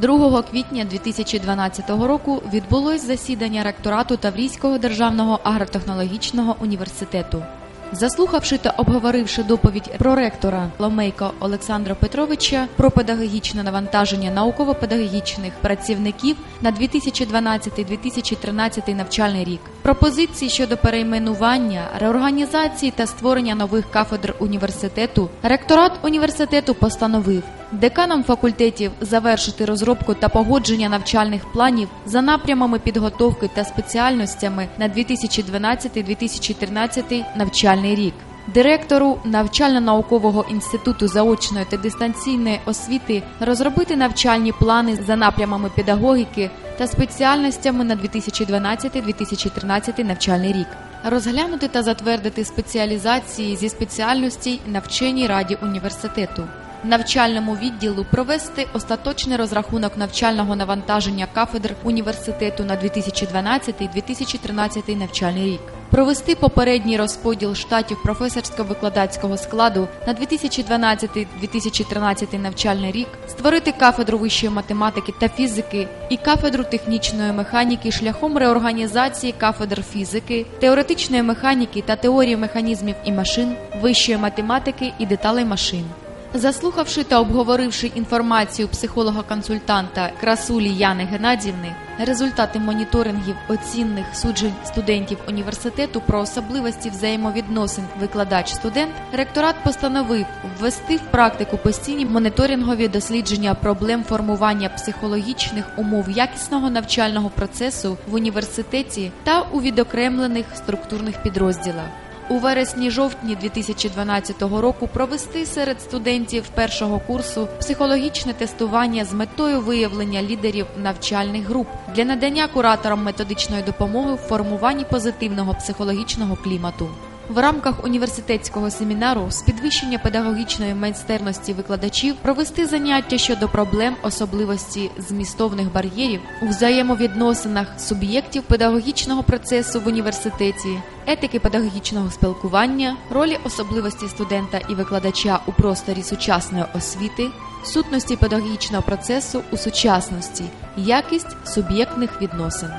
2 квітня 2012 року відбулось засідання ректорату Таврійського державного агротехнологічного університету. Заслухавши та обговоривши доповідь проректора Ломейка Олександра Петровича про педагогічне навантаження науково-педагогічних працівників на 2012-2013 навчальний рік, пропозиції щодо перейменування, реорганізації та створення нових кафедр університету, ректорат університету постановив деканам факультетів завершити розробку та погодження навчальних планів за напрямами підготовки та спеціальностями на 2012-2013 навчальний рік. Директору навчально-наукового інституту заочної та дистанційної освіти розробити навчальні плани за напрямами педагогіки та спеціальностями на 2012-2013 навчальний рік. Розглянути та затвердити спеціалізації зі спеціальностей навченій раді університету. Навчальному відділу провести остаточний розрахунок навчального навантаження кафедр університету на 2012-2013 навчальний рік. Провести попередній розподіл штатів професорсько-викладацького складу на 2012-2013 навчальний рік, створити кафедру вищої математики та фізики і кафедру технічної механіки шляхом реорганізації кафедр фізики, теоретичної механіки та теорії механізмів і машин, вищої математики і деталей машин. Заслухавши та обговоривши інформацію психолога-консультанта Красулі Яни Геннадівни, результати моніторингів оцінних суджень студентів університету про особливості взаємовідносин викладач-студент, ректорат постановив ввести в практику постійні моніторингові дослідження проблем формування психологічних умов якісного навчального процесу в університеті та у відокремлених структурних підрозділах у вересні-жовтні 2012 року провести серед студентів першого курсу психологічне тестування з метою виявлення лідерів навчальних груп для надання кураторам методичної допомоги в формуванні позитивного психологічного клімату. В рамках університетського семінару з підвищення педагогічної майстерності викладачів провести заняття щодо проблем особливості змістовних бар'єрів у взаємовідносинах суб'єктів педагогічного процесу в університеті, етики педагогічного спілкування, ролі особливості студента і викладача у просторі сучасної освіти, сутності педагогічного процесу у сучасності, якість суб'єктних відносин.